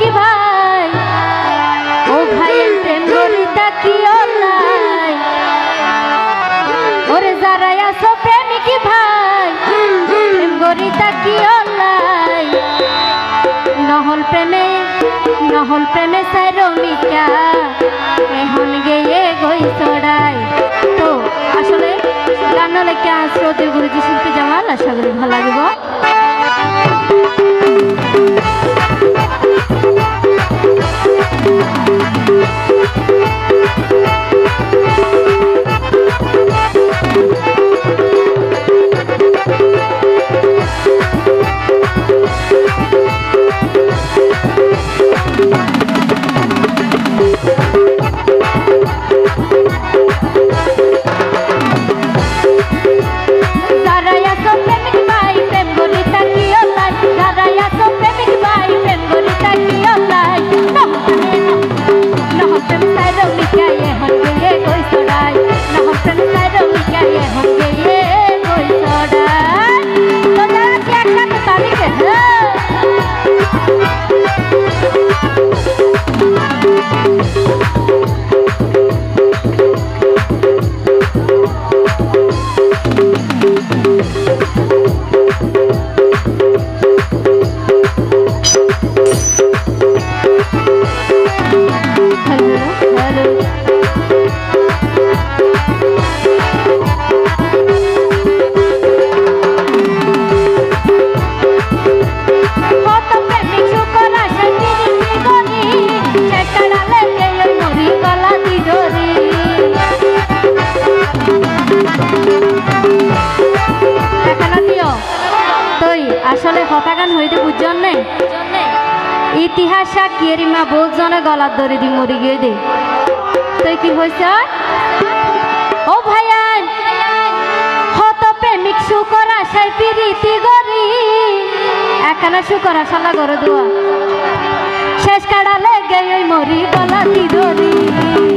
প্রেমিক ভাই? ও ভাই প্রেম করিতা কি অন্যায় ওরে যারা প্রেমিক ভাই, প্রেম করিতা কি নহল প্রেমে নহল প্রেমে চাই রমিকা এখন গেয়ে গই চড়াই। তো আসলে গান লেখা শ্রোতে গুরুজি শিল্পী জামাল, আশা করি ভালো লাগবে। ইতিহাস সাক্ষী মা বোঝনে গলার ধরে দি মরি গিয়ে দে। তুই কি হয়েছ ও ভাইয়ান, হত প্রেমিক শুকর আশায় পিরিতি গরি একানা শুকর আশালা গরো দোয়া। শেষ কাড়ালে ওই মরি গলা দি দড়ি